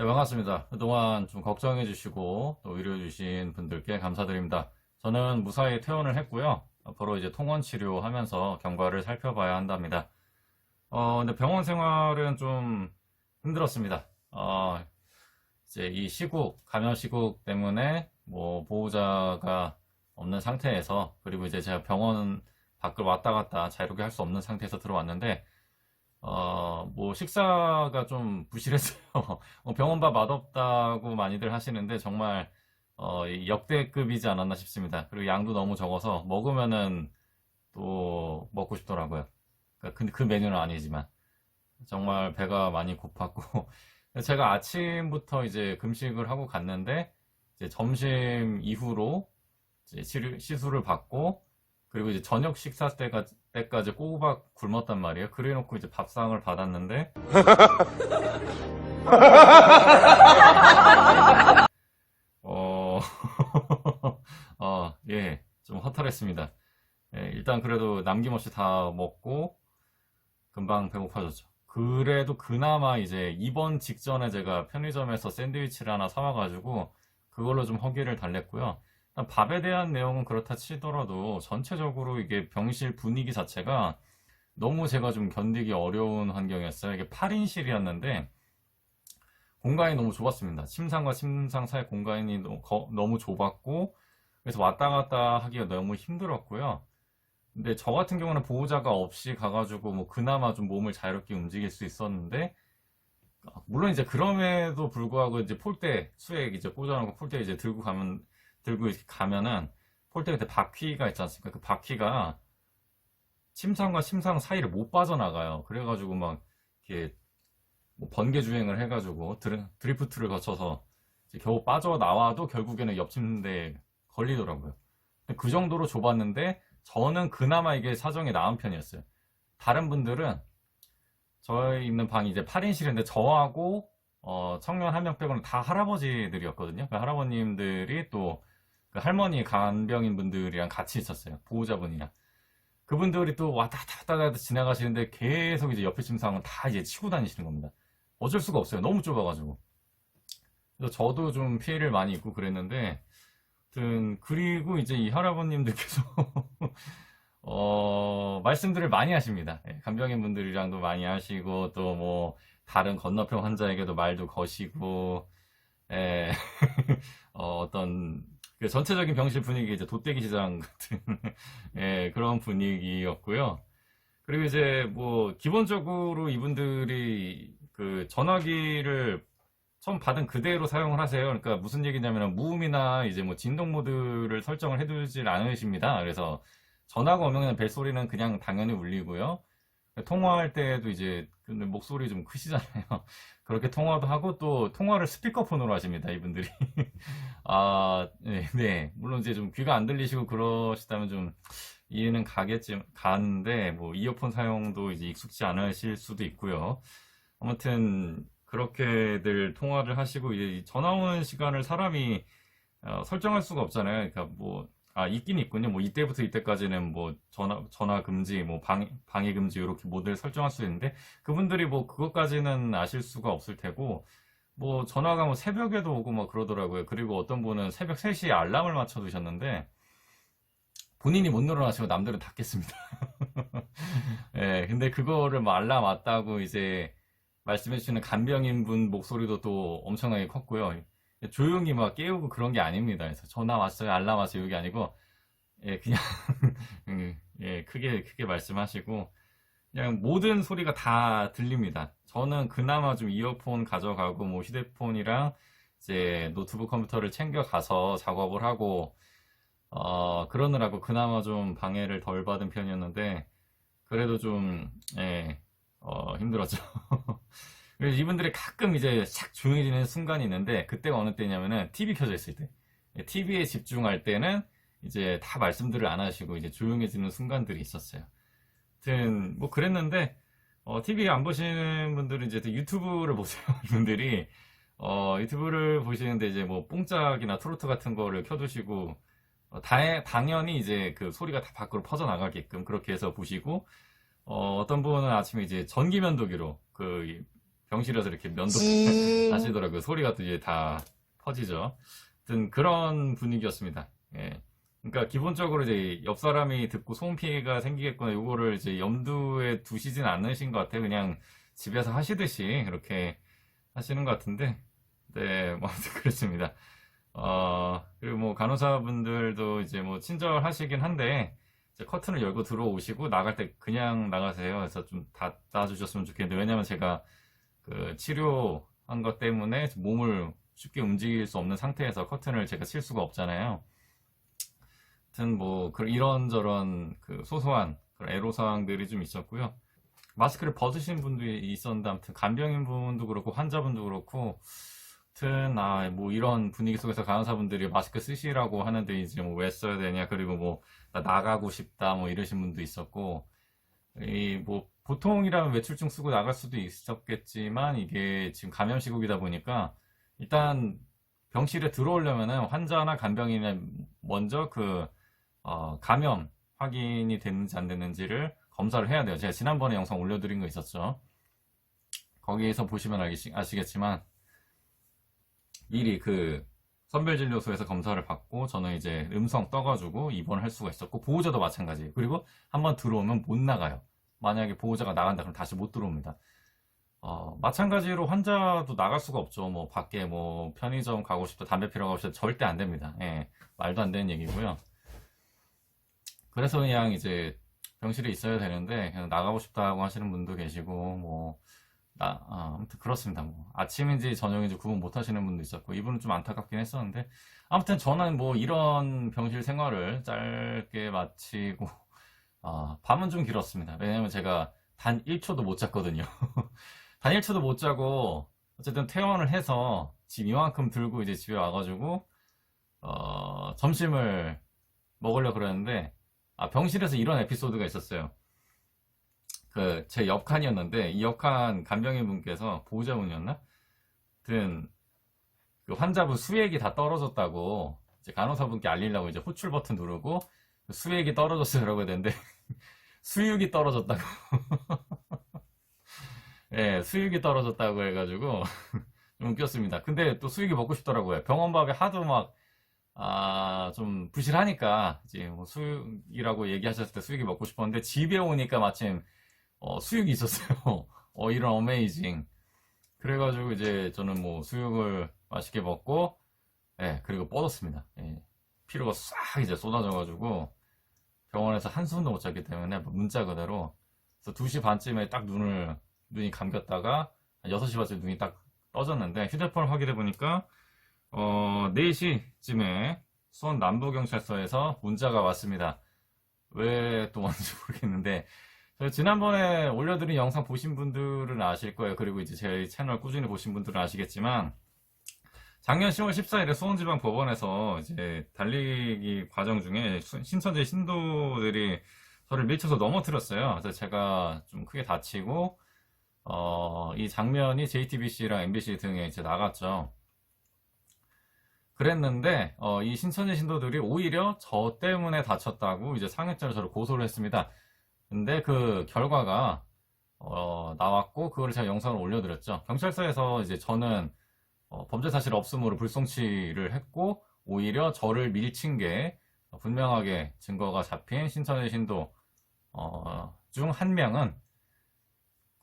네, 반갑습니다. 그동안 좀 걱정해 주시고 또 위로해 주신 분들께 감사드립니다. 저는 무사히 퇴원을 했고요. 앞으로 이제 통원 치료하면서 경과를 살펴봐야 한답니다. 어, 근데 병원 생활은 좀 힘들었습니다. 어, 이제 이 시국, 감염 시국 때문에 뭐 보호자가 없는 상태에서 그리고 이제 제가 병원 밖을 왔다 갔다 자유롭게 할 수 없는 상태에서 들어왔는데 어, 뭐 식사가 좀 부실했어요. 어, 병원밥 맛없다고 많이들 하시는데 정말 어, 이 역대급이지 않았나 싶습니다. 그리고 양도 너무 적어서 먹으면은 또 먹고 싶더라고요. 그러니까 그, 그 메뉴는 아니지만 정말 배가 많이 고팠고 제가 아침부터 이제 금식을 하고 갔는데 이제 점심 이후로 이제 시술을 받고 그리고 이제 저녁 식사 때가, 때까지 꼬박 굶었단 말이에요. 그래 놓고 이제 밥상을 받았는데 어, 어, 예, 좀 허탈했습니다. 예, 일단 그래도 남김없이 다 먹고 금방 배고파졌죠. 그래도 그나마 이제 입원 직전에 제가 편의점에서 샌드위치를 하나 사와가지고 그걸로 좀 허기를 달랬고요. 밥에 대한 내용은 그렇다 치더라도 전체적으로 이게 병실 분위기 자체가 너무 제가 좀 견디기 어려운 환경이었어요. 이게 8인실이었는데 공간이 너무 좁았습니다. 침상과 침상 사이 공간이 너무 좁았고 그래서 왔다 갔다 하기가 너무 힘들었고요. 근데 저 같은 경우는 보호자가 없이 가가지고 뭐 그나마 좀 몸을 자유롭게 움직일 수 있었는데 아, 물론 이제 그럼에도 불구하고 이제 폴대 수액 이제 꽂아놓고 폴대 이제 들고 가면 들고 이렇게 가면은 폴대 밑에 바퀴가 있지 않습니까? 그 바퀴가 침상과 침상 사이를 못 빠져나가요. 그래가지고 막 이렇게 뭐 번개 주행을 해가지고 드리, 드리프트를 거쳐서 겨우 빠져나와도 결국에는 옆 침대에 걸리더라고요. 그 정도로 좁았는데 저는 그나마 이게 사정이 나은 편이었어요. 다른 분들은 저희 있는 방이 이제 8인실인데 저하고 어, 청년 한 명 빼고는 다 할아버지들이었거든요. 그 할아버님들이 또 그 할머니 간병인 분들이랑 같이 있었어요. 보호자분이랑. 그분들이 또 왔다 갔다 갔다 지나가시는데 계속 이제 옆에 침상은 다 이제 치고 다니시는 겁니다. 어쩔 수가 없어요. 너무 좁아가지고. 그래서 저도 좀 피해를 많이 입고 그랬는데, 아무튼 그리고 이제 이 할아버님들께서 어, 말씀들을 많이 하십니다. 예, 간병인 분들이랑도 많이 하시고 또 뭐 다른 건너편 환자에게도 말도 거시고 예, 어, 어떤 그 전체적인 병실 분위기 이제 돗대기 시장 같은 예, 그런 분위기였고요. 그리고 이제 뭐 기본적으로 이분들이 그 전화기를 처음 받은 그대로 사용을 하세요. 그러니까 무슨 얘기냐면 무음이나 이제 뭐 진동 모드를 설정을 해두질 않으십니다. 그래서 전화가 오면 벨소리는 그냥 당연히 울리고요. 통화할 때도 이제 근데 목소리 좀 크시잖아요. 그렇게 통화도 하고 또 통화를 스피커폰으로 하십니다. 이분들이. 아, 네, 네. 물론 이제 좀 귀가 안 들리시고 그러시다면 좀 이해는 가겠지, 가는데 뭐 이어폰 사용도 이제 익숙지 않으실 수도 있고요. 아무튼 그렇게들 통화를 하시고 이제 전화 오는 시간을 사람이 어, 설정할 수가 없잖아요. 그러니까 뭐 아, 있긴 있군요. 뭐 이때부터 이때까지는 뭐 전화 전화 금지, 뭐 방, 방해 금지 이렇게 모드를 설정할 수 있는데 그분들이 뭐 그것까지는 아실 수가 없을 테고 뭐 전화가 뭐 새벽에도 오고 막 그러더라고요. 그리고 어떤 분은 새벽 3시에 알람을 맞춰 두셨는데 본인이 못 일어나시고 남들은 다 깼습니다. 예, 근데 그거를 뭐 알람 왔다고 이제 말씀해 주시는 간병인 분 목소리도 또 엄청나게 컸고요. 조용히 막 깨우고 그런 게 아닙니다. 그래서 전화 왔어요, 알람 왔어요, 이게 아니고, 예, 그냥, 음, 예, 크게, 크게 말씀하시고, 그냥 모든 소리가 다 들립니다. 저는 그나마 좀 이어폰 가져가고, 뭐 휴대폰이랑 이제 노트북 컴퓨터를 챙겨가서 작업을 하고, 어, 그러느라고 그나마 좀 방해를 덜 받은 편이었는데, 그래도 좀, 예, 어, 힘들었죠. 그래서 이분들이 가끔 이제 싹 조용해지는 순간이 있는데 그때가 어느 때냐면은 TV 켜져 있을 때 TV에 집중할 때는 이제 다 말씀들을 안 하시고 이제 조용해지는 순간들이 있었어요. 하여튼 뭐 그랬는데 어, TV 안 보시는 분들은 이제 또 유튜브를 보세요. 이분들이 어, 유튜브를 보시는데 이제 뭐 뽕짝이나 트로트 같은 거를 켜두시고 어, 다, 당연히 이제 그 소리가 다 밖으로 퍼져나가게끔 그렇게 해서 보시고 어, 어떤 분은 아침에 이제 전기면도기로 그 병실에서 이렇게 면도 지. 하시더라고요. 소리가 또 이제 다 퍼지죠. 하여튼 그런 분위기였습니다. 예. 그러니까 기본적으로 이제 옆 사람이 듣고 소음 피해가 생기겠거나 요거를 이제 염두에 두시진 않으신 것 같아요. 그냥 집에서 하시듯이 그렇게 하시는 것 같은데, 네, 뭐 아무튼 그렇습니다. 어, 그리고 뭐 간호사분들도 이제 뭐 친절하시긴 한데, 이제 커튼을 열고 들어오시고 나갈 때 그냥 나가세요. 그래서 좀 닫아주셨으면 좋겠는데, 왜냐면 제가 그 치료한 것 때문에 몸을 쉽게 움직일 수 없는 상태에서 커튼을 제가 칠 수가 없잖아요. 하여튼 뭐그 이런저런 그 소소한 그런 애로사항들이 좀 있었고요. 마스크를 벗으신 분들이 있었는데 아무튼 간병인 분도 그렇고 환자분도 그렇고 아무튼 아뭐 이런 분위기 속에서 간호사분들이 마스크 쓰시라고 하는데 이제 뭐 왜 써야 되냐 그리고 뭐나 나가고 싶다 뭐 이러신 분도 있었고 이뭐 보통이라면 외출증 쓰고 나갈 수도 있었겠지만 이게 지금 감염 시국이다 보니까 일단 병실에 들어오려면은 환자나 간병인에 먼저 그 어, 감염 확인이 됐는지 안 됐는지를 검사를 해야 돼요. 제가 지난번에 영상 올려드린 거 있었죠. 거기에서 보시면 알기, 아시겠지만 미리 그 선별진료소에서 검사를 받고 저는 이제 음성 떠가지고 입원을 할 수가 있었고 보호자도 마찬가지예요. 그리고 한번 들어오면 못 나가요. 만약에 보호자가 나간다 그럼 다시 못 들어옵니다. 어, 마찬가지로 환자도 나갈 수가 없죠. 뭐 밖에 뭐 편의점 가고 싶다, 담배 피러 가고 싶다 절대 안 됩니다. 예, 말도 안 되는 얘기고요. 그래서 그냥 이제 병실에 있어야 되는데 그냥 나가고 싶다고 하시는 분도 계시고 뭐 나, 아, 아무튼 그렇습니다. 뭐 아침인지 저녁인지 구분 못 하시는 분도 있었고 이분은 좀 안타깝긴 했었는데 아무튼 저는 뭐 이런 병실 생활을 짧게 마치고 아, 밤은 좀 길었습니다. 왜냐면 제가 단 1초도 못 잤거든요. 단 1초도 못 자고 어쨌든 퇴원을 해서 집 이만큼 들고 이제 집에 와가지고 어, 점심을 먹으려 그랬는데 아, 병실에서 이런 에피소드가 있었어요. 그 제 옆칸이었는데 이 옆칸 간병인 분께서 보호자분이었나? 하여튼 그 환자분 수액이 다 떨어졌다고 이제 간호사분께 알리려고 이제 호출 버튼 누르고 수액이 떨어졌어요라고 했는데 수육이 떨어졌다고 예, 수육이 떨어졌다고 해가지고 좀 웃겼습니다. 근데 또 수육이 먹고 싶더라고요. 병원 밥에 하도 막 아, 좀 부실하니까 이제 뭐 수육이라고 얘기하셨을 때 수육이 먹고 싶었는데 집에 오니까 마침 어, 수육이 있었어요. 어, 이런 어메이징. 그래가지고 이제 저는 뭐 수육을 맛있게 먹고 예, 그리고 뻗었습니다. 예, 피로가 싹 이제 쏟아져가지고 병원에서 한숨도 못 잤기 때문에 문자 그대로 그래서 2시 반쯤에 딱 눈을 눈이 감겼다가 6시 반쯤에 눈이 딱 떠졌는데 휴대폰을 확인해 보니까 어, 4시쯤에 수원 남부경찰서에서 문자가 왔습니다. 왜 또 왔는지 모르겠는데, 저 지난번에 올려드린 영상 보신 분들은 아실 거예요. 그리고 이제 제 채널 꾸준히 보신 분들은 아시겠지만, 작년 10월 14일에 수원지방법원에서 이제 달리기 과정 중에 수- 신천지 신도들이 저를 밀쳐서 넘어뜨렸어요. 그래서 제가 좀 크게 다치고, 어, 이 장면이 JTBC랑 MBC 등에 이제 나갔죠. 그랬는데 어, 이 신천지 신도들이 오히려 저 때문에 다쳤다고 이제 상해죄로 저를 고소를 했습니다. 근데 그 결과가 어, 나왔고 그거를 제가 영상을 올려드렸죠. 경찰서에서 이제 저는 어, 범죄 사실 없음으로 불송치를 했고 오히려 저를 밀친 게 분명하게 증거가 잡힌 신천지 신도 어, 중 한 명은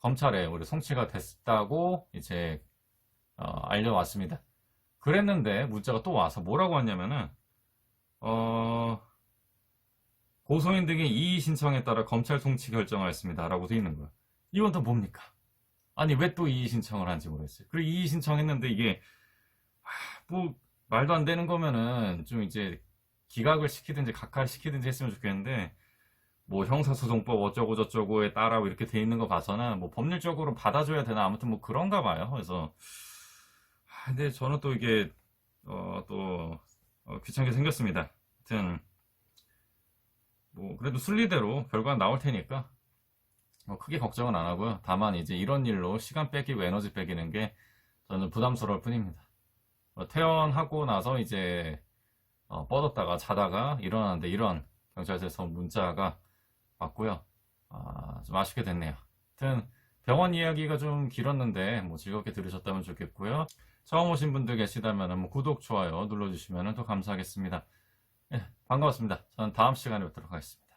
검찰에 우리 송치가 됐다고 이제 어, 알려왔습니다. 그랬는데 문자가 또 와서 뭐라고 왔냐면은 어 고소인 등의 이의 신청에 따라 검찰 송치 결정하였습니다라고 돼 있는 거야. 이건 또 뭡니까? 아니 왜 또 이의 신청을 한지 모르겠어요. 그리고 이의 신청했는데 이게 아, 뭐 말도 안 되는 거면은 좀 이제 기각을 시키든지 각하를 시키든지 했으면 좋겠는데 뭐 형사소송법 어쩌고 저쩌고에 따라 이렇게 돼 있는 거 봐서는 뭐 법률적으로 받아줘야 되나 아무튼 뭐 그런가 봐요. 그래서 아, 근데 저는 또 이게 어, 또 어, 귀찮게 생겼습니다. 하여튼 뭐 그래도 순리대로 결과는 나올 테니까 뭐 크게 걱정은 안 하고요. 다만 이제 이런 일로 시간 뺏기고 에너지 뺏기는 게 저는 부담스러울 뿐입니다. 어, 퇴원하고 나서 이제 어, 뻗었다가 자다가 일어났는데 이런 경찰서에서 문자가 왔고요. 아, 좀 아쉽게 됐네요. 하여튼 병원 이야기가 좀 길었는데 뭐 즐겁게 들으셨다면 좋겠고요. 처음 오신 분들 계시다면 뭐 구독, 좋아요 눌러주시면 또 감사하겠습니다. 예, 반가웠습니다. 저는 다음 시간에 뵙도록 하겠습니다.